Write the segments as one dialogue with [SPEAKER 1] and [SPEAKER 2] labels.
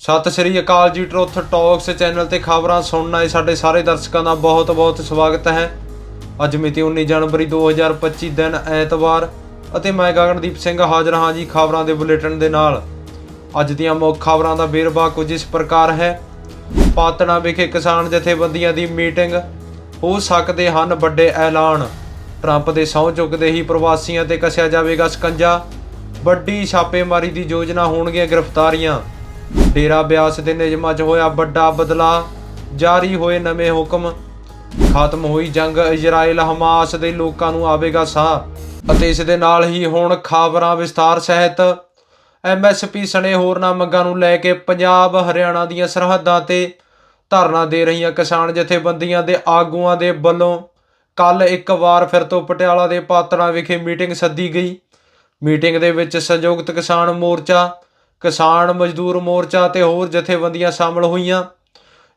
[SPEAKER 1] ਸਤਿ ਸ਼੍ਰੀ ਅਕਾਲ ਜੀ, truth talks channel ਤੇ ਖਬਰਾਂ ਸੁਣਨ ਆਏ ਸਾਡੇ ਸਾਰੇ ਦਰਸ਼ਕਾਂ ਦਾ ਬਹੁਤ-ਬਹੁਤ ਸਵਾਗਤ ਹੈ। ਅੱਜ ਮਿਤੀ 19 ਜਨਵਰੀ 2025 ਦਿਨ ਐਤਵਾਰ ਅਤੇ ਮੈਂ ਗਗਨਦੀਪ ਸਿੰਘ ਹਾਜ਼ਰ ਹਾਂ ਜੀ ਖਬਰਾਂ ਦੇ ਬੁਲੇਟਿਨ ਦੇ ਨਾਲ। ਅੱਜ ਦੀਆਂ ਮੁੱਖ ਖਬਰਾਂ ਦਾ ਵੇਰਵਾ ਕੁਝ ਇਸ ਪ੍ਰਕਾਰ ਹੈ। ਪਾਤਣਾ ਵਿਖੇ ਕਿਸਾਨ ਜਥੇਬੰਦੀਆਂ ਦੀ ਮੀਟਿੰਗ, ਹੋ ਸਕਦੇ ਹਨ ਵੱਡੇ ਐਲਾਨ। ਟਰੰਪ ਦੇ ਸਹੁੰ ਚੁੱਕਦੇ ਹੀ ਪ੍ਰਵਾਸੀਆਂ ਤੇ ਕੱਸਿਆ ਜਾਵੇਗਾ ਸਕੰਜਾ। ਵੱਡੀ ਛਾਪੇਮਾਰੀ ਦੀ ਯੋਜਨਾ ਹੋਣਗੀਆਂ ਗ੍ਰਿਫਤਾਰੀਆਂ। ਡੇਰਾ ਬਿਆਸ ਦੇ ਨਿਯਮਾਂ 'ਚ ਹੋਇਆ ਵੱਡਾ ਬਦਲਾਅ ਜਾਰੀ ਹੋਏ ਨਵੇਂ ਹੁਕਮ। ਖਤਮ ਹੋਈ ਜੰਗ ਇਜ਼ਰਾਈਲ ਹਮਾਸ ਦੇ ਲੋਕਾਂ ਨੂੰ ਆਵੇਗਾ ਸਾਹ ਅਤੇ ਇਸ ਦੇ ਨਾਲ ਹੀ ਹੁਣ ਖਬਰਾਂ ਵਿਸਥਾਰ ਸਹਿਤ ਐਮਐਸਪੀ ਸਣੇ ਹੋਰਨਾਂ ਮੰਗਾਂ ਨੂੰ ਲੈ ਕੇ ਪੰਜਾਬ, ਹਰਿਆਣਾ ਦੀਆਂ ਸਰਹੱਦਾਂ ਤੇ ਧਰਨਾ ਦੇ ਰਹੀਆਂ ਕਿਸਾਨ ਜਥੇਬੰਦੀਆਂ ਦੇ ਆਗੂਆਂ ਦੇ ਵੱਲੋਂ ਕੱਲ ਇੱਕ ਵਾਰ ਫਿਰ ਤੋਂ ਪਟਿਆਲਾ ਦੇ ਪਾਤੜਾ ਵਿਖੇ ਮੀਟਿੰਗ ਸੱਦੀ ਗਈ। ਮੀਟਿੰਗ ਦੇ ਵਿੱਚ ਸੰਯੁਕਤ ਕਿਸਾਨ ਮੋਰਚਾ ਕਿਸਾਨ ਮਜ਼ਦੂਰ ਮੋਰਚਾ ਤੇ ਹੋਰ ਜਥੇਬੰਦੀਆਂ ਸ਼ਾਮਲ ਹੋਈਆਂ।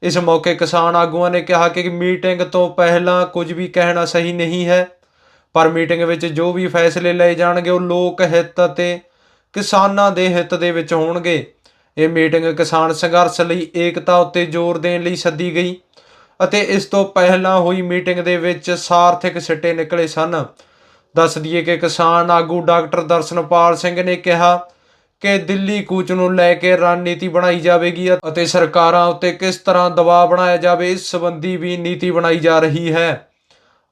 [SPEAKER 1] ਇਸ ਮੌਕੇ ਕਿਸਾਨ ਆਗੂਆਂ ਨੇ ਕਿਹਾ ਕਿ ਮੀਟਿੰਗ ਤੋਂ ਪਹਿਲਾਂ ਕੁਝ ਵੀ ਕਹਿਣਾ ਸਹੀ ਨਹੀਂ ਹੈ, ਪਰ ਮੀਟਿੰਗ ਵਿੱਚ ਜੋ ਵੀ ਫੈਸਲੇ ਲਏ ਜਾਣਗੇ ਉਹ ਲੋਕ ਹਿੱਤ ਅਤੇ ਕਿਸਾਨਾਂ ਦੇ ਹਿੱਤ ਦੇ ਵਿੱਚ ਹੋਣਗੇ। ਇਹ ਮੀਟਿੰਗ ਕਿਸਾਨ ਸੰਘਰਸ਼ ਲਈ, ਏਕਤਾ ਉੱਤੇ ਜ਼ੋਰ ਦੇਣ ਲਈ ਸੱਦੀ ਗਈ ਅਤੇ ਇਸ ਤੋਂ ਪਹਿਲਾਂ ਹੋਈ ਮੀਟਿੰਗ ਦੇ ਵਿੱਚ ਸਾਰਥਿਕ ਸਿੱਟੇ ਨਿਕਲੇ ਸਨ। ਦੱਸ ਦਈਏ ਕਿ ਕਿਸਾਨ ਆਗੂ ਡਾਕਟਰ ਦਰਸ਼ਨਪਾਲ ਸਿੰਘ ਨੇ ਕਿਹਾ ਕਿ ਦਿੱਲੀ ਕੂਚ ਨੂੰ ਲੈ ਕੇ ਰਣਨੀਤੀ ਬਣਾਈ ਜਾਵੇਗੀ ਅਤੇ ਸਰਕਾਰਾਂ ਉੱਤੇ ਕਿਸ ਤਰ੍ਹਾਂ ਦਬਾਅ ਬਣਾਇਆ ਜਾਵੇ, ਇਸ ਸੰਬੰਧੀ ਵੀ ਨੀਤੀ ਬਣਾਈ ਜਾ ਰਹੀ ਹੈ।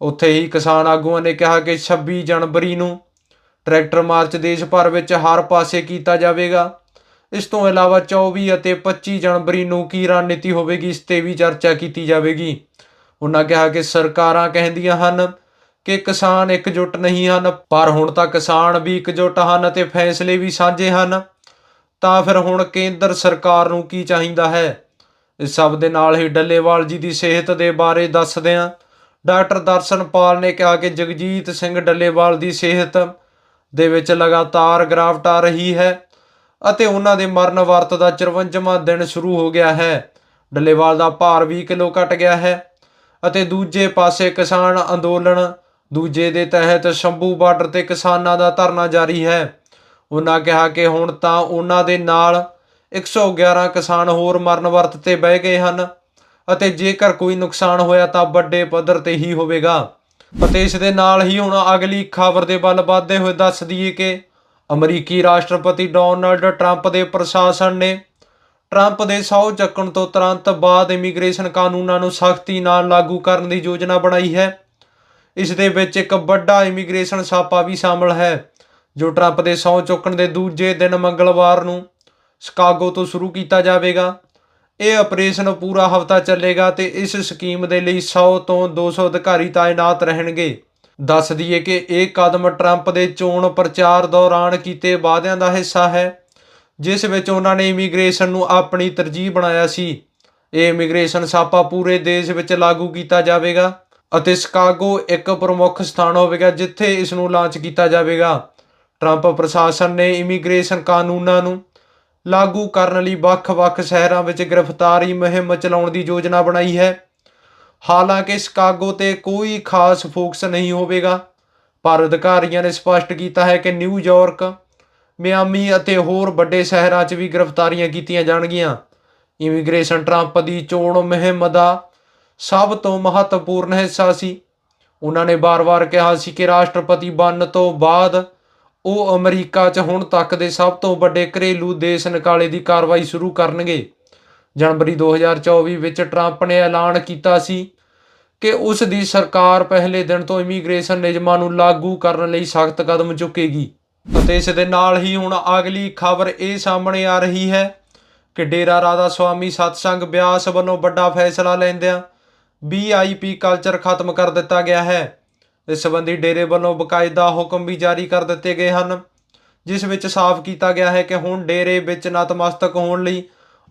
[SPEAKER 1] ਉੱਥੇ ਹੀ ਕਿਸਾਨ ਆਗੂਆਂ ਨੇ ਕਿਹਾ ਕਿ 26 ਜਨਵਰੀ ਨੂੰ ਟਰੈਕਟਰ ਮਾਰਚ ਦੇਸ਼ ਭਰ ਵਿੱਚ ਹਰ ਪਾਸੇ ਕੀਤਾ ਜਾਵੇਗਾ। ਇਸ ਤੋਂ ਇਲਾਵਾ 24 ਅਤੇ 25 ਜਨਵਰੀ ਨੂੰ ਕੀ ਰਣਨੀਤੀ ਹੋਵੇਗੀ, ਇਸ ਤੇ ਵੀ ਚਰਚਾ ਕੀਤੀ ਜਾਵੇਗੀ। ਉਹਨਾਂ ਕਿਹਾ ਕਿ ਸਰਕਾਰਾਂ ਕਹਿੰਦੀਆਂ ਹਨ ਕਿ ਕਿਸਾਨ ਇਕਜੁੱਟ ਨਹੀਂ ਹਨ, ਪਰ ਹੁਣ ਤਾਂ ਕਿਸਾਨ ਵੀ ਇਕਜੁੱਟ ਹਨ ਅਤੇ ਫੈਸਲੇ ਵੀ ਸਾਂਝੇ ਹਨ। ਤਾਂ ਫਿਰ ਹੁਣ ਕੇਂਦਰ ਸਰਕਾਰ ਨੂੰ ਕੀ ਚਾਹੀਦਾ ਹੈ? ਇਸ ਸਭ ਦੇ ਨਾਲ ਹੀ ਡੱਲੇਵਾਲ ਜੀ ਦੀ ਸਿਹਤ ਦੇ ਬਾਰੇ ਦੱਸਦਿਆਂ ਡਾਕਟਰ ਦਰਸ਼ਨਪਾਲ ਨੇ ਕਿਹਾ ਕਿ ਜਗਜੀਤ ਸਿੰਘ ਡੱਲੇਵਾਲ ਦੀ ਸਿਹਤ ਦੇ ਵਿੱਚ ਲਗਾਤਾਰ ਗਿਰਾਵਟ ਆ ਰਹੀ ਹੈ ਅਤੇ ਉਹਨਾਂ ਦੇ ਮਰਨ ਵਰਤ ਦਾ 54ਵਾਂ ਦਿਨ ਸ਼ੁਰੂ ਹੋ ਗਿਆ ਹੈ। ਡੱਲੇਵਾਲ ਦਾ ਭਾਰ 20 ਕਿਲੋ ਘਟ ਗਿਆ ਹੈ ਅਤੇ ਦੂਜੇ ਪਾਸੇ ਕਿਸਾਨ ਅੰਦੋਲਨ ਦੂਜੇ ਦੇ ਤਹਿਤ ਸ਼ੰਭੂ ਬਾਰਡਰ ਤੇ ਕਿਸਾਨਾਂ ਦਾ ਧਰਨਾ ਜਾਰੀ ਹੈ। ਉਹਨਾਂ ਕਿਹਾ ਕਿ ਹੁਣ ਤਾਂ ਉਹਨਾਂ ਦੇ ਨਾਲ 111 ਕਿਸਾਨ ਹੋਰ ਮਰਨ ਵਰਤ ਤੇ ਬਹਿ ਗਏ ਹਨ ਅਤੇ ਜੇਕਰ ਕੋਈ ਨੁਕਸਾਨ ਹੋਇਆ ਤਾਂ ਵੱਡੇ ਪੱਧਰ ਤੇ ਹੀ ਹੋਵੇਗਾ। ਅਤੇ ਇਸ ਦੇ ਨਾਲ ਹੀ ਹੁਣ ਅਗਲੀ ਖਬਰ ਦੇ ਵੱਲ ਵਧਦੇ ਹੋਏ ਦੱਸ ਦਈਏ ਕਿ ਅਮਰੀਕੀ ਰਾਸ਼ਟਰਪਤੀ ਡੋਨਲਡ ਟਰੰਪ ਦੇ ਪ੍ਰਸ਼ਾਸਨ ਨੇ ਟਰੰਪ ਦੇ ਸਹੁੰ ਚੱਕਣ ਤੋਂ ਤੁਰੰਤ ਬਾਅਦ ਇਮੀਗ੍ਰੇਸ਼ਨ ਕਾਨੂੰਨਾਂ ਨੂੰ ਸਖਤੀ ਨਾਲ ਲਾਗੂ ਕਰਨ ਦੀ ਯੋਜਨਾ ਬਣਾਈ ਹੈ। ਇਸ ਦੇ ਵਿੱਚ ਇੱਕ ਵੱਡਾ ਇਮੀਗ੍ਰੇਸ਼ਨ ਛਾਪਾ ਵੀ ਸ਼ਾਮਲ ਹੈ, ਜੋ ਟਰੰਪ ਦੇ ਸਹੁੰ ਚੁੱਕਣ ਦੇ ਦੂਜੇ ਦਿਨ ਮੰਗਲਵਾਰ ਨੂੰ ਸ਼ਿਕਾਗੋ ਤੋਂ ਸ਼ੁਰੂ ਕੀਤਾ ਜਾਵੇਗਾ। ਇਹ ਆਪਰੇਸ਼ਨ ਪੂਰਾ ਹਫ਼ਤਾ ਚੱਲੇਗਾ ਤੇ ਇਸ ਸਕੀਮ ਦੇ ਲਈ 100 ਤੋਂ 200 ਅਧਿਕਾਰੀ ਤਾਇਨਾਤ ਰਹਿਣਗੇ। ਦੱਸ ਦਈਏ ਕਿ ਇਹ ਕਦਮ ਟਰੰਪ ਦੇ ਚੋਣ ਪ੍ਰਚਾਰ ਦੌਰਾਨ ਕੀਤੇ ਵਾਅਦਿਆਂ ਦਾ ਹਿੱਸਾ ਹੈ, ਜਿਸ ਵਿੱਚ ਉਹਨਾਂ ਨੇ ਇਮੀਗ੍ਰੇਸ਼ਨ ਨੂੰ ਆਪਣੀ ਤਰਜੀਹ ਬਣਾਇਆ ਸੀ। ਇਹ ਇਮੀਗ੍ਰੇਸ਼ਨ ਛਾਪਾ ਪੂਰੇ ਦੇਸ਼ ਵਿੱਚ ਲਾਗੂ ਕੀਤਾ ਜਾਵੇਗਾ। ਅਤੇ ਸ਼ਿਕਾਗੋ ਇੱਕ ਪ੍ਰਮੁੱਖ ਸਥਾਨ ਹੋਵੇਗਾ ਜਿੱਥੇ ਇਸ ਨੂੰ ਲਾਂਚ ਕੀਤਾ ਜਾਵੇਗਾ। ਟਰੰਪ ਪ੍ਰਸ਼ਾਸਨ ਨੇ ਇਮੀਗ੍ਰੇਸ਼ਨ ਕਾਨੂੰਨਾਂ ਨੂੰ ਲਾਗੂ ਕਰਨ ਲਈ ਵੱਖ-ਵੱਖ ਸ਼ਹਿਰਾਂ ਵਿੱਚ ਗ੍ਰਿਫਤਾਰੀ ਮੁਹਿੰਮ ਚਲਾਉਣ ਦੀ ਯੋਜਨਾ ਬਣਾਈ ਹੈ। ਹਾਲਾਂਕਿ ਸ਼ਿਕਾਗੋ ਤੇ ਕੋਈ ਖਾਸ ਫੋਕਸ ਨਹੀਂ ਹੋਵੇਗਾ। ਪਰ ਅਧਿਕਾਰੀਆਂ ਨੇ ਸਪਸ਼ਟ ਕੀਤਾ ਹੈ ਕਿ ਨਿਊਯਾਰਕ ਮਿਆਮੀ ਅਤੇ ਹੋਰ ਵੱਡੇ ਸ਼ਹਿਰਾਂ 'ਚ ਵੀ ਗ੍ਰਿਫਤਾਰੀਆਂ ਕੀਤੀਆਂ ਜਾਣਗੀਆਂ। ਇਮੀਗ੍ਰੇਸ਼ਨ ਟਰੰਪ ਦੀ ਚੋਣ ਮੁਹਿੰਮ ਦਾ ਸਭ ਤੋਂ ਮਹੱਤਵਪੂਰਨ ਹਿੱਸਾ ਸੀ। ਉਹਨਾਂ ਨੇ ਬਾਰ-ਬਾਰ ਕਿਹਾ ਸੀ ਕਿ ਰਾਸ਼ਟਰਪਤੀ ਬਣਨ ਤੋਂ ਬਾਅਦ ਉਹ ਅਮਰੀਕਾ 'ਚ ਹੁਣ ਤੱਕ ਦੇ ਸਭ ਤੋਂ ਵੱਡੇ ਘਰੇਲੂ ਦੇਸ਼ ਨਿਕਾਲੇ ਦੀ ਕਾਰਵਾਈ ਸ਼ੁਰੂ ਕਰਨਗੇ। ਜਨਵਰੀ 2024 ਵਿੱਚ ਟਰੰਪ ਨੇ ਐਲਾਨ ਕੀਤਾ ਸੀ ਕਿ ਉਸ ਦੀ ਸਰਕਾਰ ਪਹਿਲੇ ਦਿਨ ਤੋਂ ਇਮੀਗ੍ਰੇਸ਼ਨ ਨਿਯਮਾਂ ਨੂੰ ਲਾਗੂ ਕਰਨ ਲਈ ਸਖਤ ਕਦਮ ਚੁੱਕੇਗੀ। ਅਤੇ ਇਸ ਦੇ ਨਾਲ ਹੀ ਹੁਣ ਅਗਲੀ ਖਬਰ ਇਹ ਸਾਹਮਣੇ ਆ ਰਹੀ ਹੈ ਕਿ ਡੇਰਾ ਰਾਧਾ ਸਵਾਮੀ ਸਤਸੰਗ ਬਿਆਸ ਵੱਲੋਂ ਵੱਡਾ ਫੈਸਲਾ ਲੈਂਦਿਆਂ ਵੀਆਈਪੀ ਕਲਚਰ ਖਤਮ ਕਰ ਦਿੱਤਾ ਗਿਆ ਹੈ। ਇਸ ਸੰਬੰਧੀ ਡੇਰੇ ਵੱਲੋਂ ਬਕਾਇਦਾ ਹੁਕਮ ਵੀ ਜਾਰੀ ਕਰ ਦਿੱਤੇ ਗਏ ਹਨ, ਜਿਸ ਵਿੱਚ ਸਾਫ਼ ਕੀਤਾ ਗਿਆ ਹੈ ਕਿ ਹੁਣ ਡੇਰੇ ਵਿੱਚ ਨਤਮਸਤਕ ਹੋਣ ਲਈ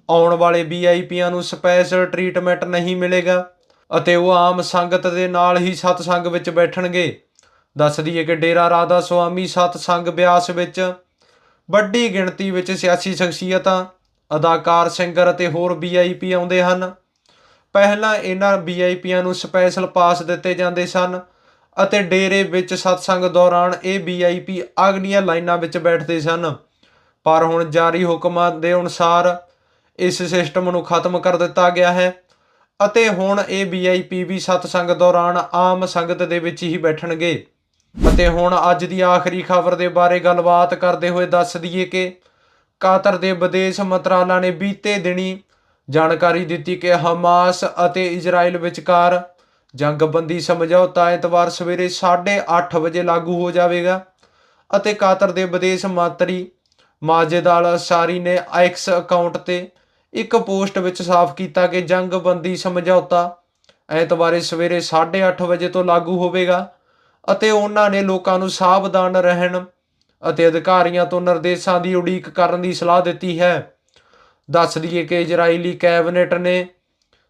[SPEAKER 1] ਆਉਣ ਵਾਲੇ ਵੀਆਈਪੀਆਂ ਨੂੰ ਸਪੈਸ਼ਲ ਟ੍ਰੀਟਮੈਂਟ ਨਹੀਂ ਮਿਲੇਗਾ ਅਤੇ ਉਹ ਆਮ ਸੰਗਤ ਦੇ ਨਾਲ ਹੀ ਸਤਸੰਗ ਵਿੱਚ ਬੈਠਣਗੇ। ਦੱਸ ਦਈਏ ਕਿ ਡੇਰਾ ਰਾਧਾ ਸੁਆਮੀ ਸਤਸੰਗ ਬਿਆਸ ਵਿੱਚ ਵੱਡੀ ਗਿਣਤੀ ਵਿੱਚ ਸਿਆਸੀ ਸ਼ਖਸੀਅਤਾਂ, ਅਦਾਕਾਰ, ਸਿੰਗਰ ਅਤੇ ਹੋਰ ਵੀਆਈਪੀ ਆਉਂਦੇ ਹਨ। ਪਹਿਲਾਂ ਇਹਨਾਂ ਵੀਆਈਪੀਆਂ ਨੂੰ ਸਪੈਸ਼ਲ ਪਾਸ ਦਿੱਤੇ ਜਾਂਦੇ ਸਨ ਅਤੇ ਡੇਰੇ ਵਿੱਚ ਸਤਸੰਗ ਦੌਰਾਨ ਇਹ ਵੀਆਈਪੀ ਅਗਲੀਆਂ ਲਾਈਨਾਂ ਵਿੱਚ ਬੈਠਦੇ ਸਨ। ਪਰ ਹੁਣ ਜਾਰੀ ਹੁਕਮਾਂ ਦੇ ਅਨੁਸਾਰ ਇਸ ਸਿਸਟਮ ਨੂੰ ਖਤਮ ਕਰ ਦਿੱਤਾ ਗਿਆ ਹੈ ਅਤੇ ਹੁਣ ਇਹ ਵੀਆਈਪੀ ਵੀ ਸਤਸੰਗ ਦੌਰਾਨ ਆਮ ਸੰਗਤ ਦੇ ਵਿੱਚ ਹੀ ਬੈਠਣਗੇ। ਅਤੇ ਹੁਣ ਅੱਜ ਦੀ ਆਖਰੀ ਖਬਰ ਦੇ ਬਾਰੇ ਗੱਲਬਾਤ ਕਰਦੇ ਹੋਏ ਦੱਸ ਦਈਏ ਕਿ ਕਾਤਰ ਦੇ ਵਿਦੇਸ਼ ਮੰਤਰਾਲਾ ਨੇ ਬੀਤੇ ਦਿਨੀ ਜਾਣਕਾਰੀ ਦਿੱਤੀ ਕਿ ਹਮਾਸ ਅਤੇ ਇਜ਼ਰਾਈਲ ਵਿਚਕਾਰ ਜੰਗਬੰਦੀ ਸਮਝੌਤਾ ਐਤਵਾਰ ਸਵੇਰੇ 8:30 ਵਜੇ ਲਾਗੂ ਹੋ ਜਾਵੇਗਾ ਅਤੇ ਕਾਤਰ ਦੇ ਵਿਦੇਸ਼ ਮੰਤਰੀ ਮਾਜਿਦ ਅਲ ਅਸਾਰੀ ਨੇ ਐਕਸ ਅਕਾਊਂਟ ਤੇ ਇੱਕ ਪੋਸਟ ਵਿੱਚ ਸਾਫ਼ ਕੀਤਾ ਕਿ ਜੰਗਬੰਦੀ ਸਮਝੌਤਾ ਐਤਵਾਰੇ ਸਵੇਰੇ 8:30 ਵਜੇ ਤੋਂ ਲਾਗੂ ਹੋਵੇਗਾ ਅਤੇ ਉਹਨਾਂ ਨੇ ਲੋਕਾਂ ਨੂੰ ਸਾਵਧਾਨ ਰਹਿਣ ਅਤੇ ਅਧਿਕਾਰੀਆਂ ਤੋਂ ਨਿਰਦੇਸ਼ਾਂ ਦੀ ਉਡੀਕ ਕਰਨ ਦੀ ਸਲਾਹ ਦਿੱਤੀ ਹੈ। ਦੱਸ ਦਈਏ ਕਿ ਇਜ਼ਰਾਈਲੀ ਕੈਬਨਿਟ ਨੇ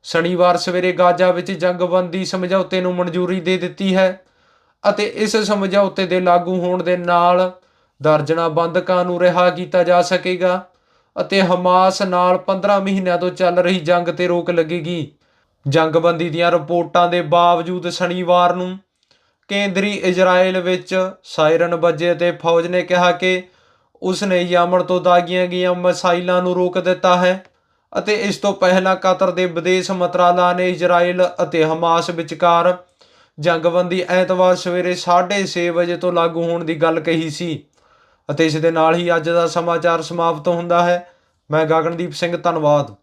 [SPEAKER 1] ਸ਼ਨੀਵਾਰ ਸਵੇਰੇ ਗਾਜ਼ਾ ਵਿੱਚ ਜੰਗਬੰਦੀ ਸਮਝੌਤੇ ਨੂੰ ਮਨਜ਼ੂਰੀ ਦੇ ਦਿੱਤੀ ਹੈ ਅਤੇ ਇਸ ਸਮਝੌਤੇ ਦੇ ਲਾਗੂ ਹੋਣ ਦੇ ਨਾਲ ਦਰਜਨਾ ਬੰਦਕਾਂ ਨੂੰ ਰਿਹਾ ਕੀਤਾ ਜਾ ਸਕੇਗਾ ਅਤੇ ਹਮਾਸ ਨਾਲ 15 ਮਹੀਨਿਆਂ ਤੋਂ ਚੱਲ ਰਹੀ ਜੰਗ ਤੇ ਰੋਕ ਲੱਗੇਗੀ। ਜੰਗਬੰਦੀ ਦੀਆਂ ਰਿਪੋਰਟਾਂ ਦੇ ਬਾਵਜੂਦ ਸ਼ਨੀਵਾਰ ਨੂੰ ਕੇਂਦਰੀ ਇਜ਼ਰਾਈਲ ਵਿੱਚ ਸਾਇਰਨ ਵੱਜੇ ਤੇ ਫੌਜ ਨੇ ਕਿਹਾ ਕਿ ਉਸ ਨੇ ਯਮਨ ਤੋਂ ਦਾਗੀਆਂ ਗਈਆਂ ਮਸਾਈਲਾਂ ਨੂੰ ਰੋਕ ਦਿੱਤਾ ਹੈ ਅਤੇ ਇਸ ਤੋਂ ਪਹਿਲਾਂ ਕਤਰ ਦੇ ਵਿਦੇਸ਼ ਮੰਤਰਾਲਾ ਨੇ ਇਜ਼ਰਾਈਲ ਅਤੇ ਹਮਾਸ ਵਿਚਕਾਰ ਜੰਗਬੰਦੀ ਐਤਵਾਰ ਸਵੇਰੇ 6:30 ਵਜੇ ਤੋਂ ਲਾਗੂ ਹੋਣ ਦੀ ਗੱਲ ਕਹੀ ਸੀ ਅਤੇ ਇਸ ਦੇ ਨਾਲ ਹੀ ਅੱਜ ਦਾ ਸਮਾਚਾਰ ਸਮਾਪਤ ਹੁੰਦਾ ਹੈ। ਮੈਂ ਗਗਨਦੀਪ ਸਿੰਘ, ਧੰਨਵਾਦ।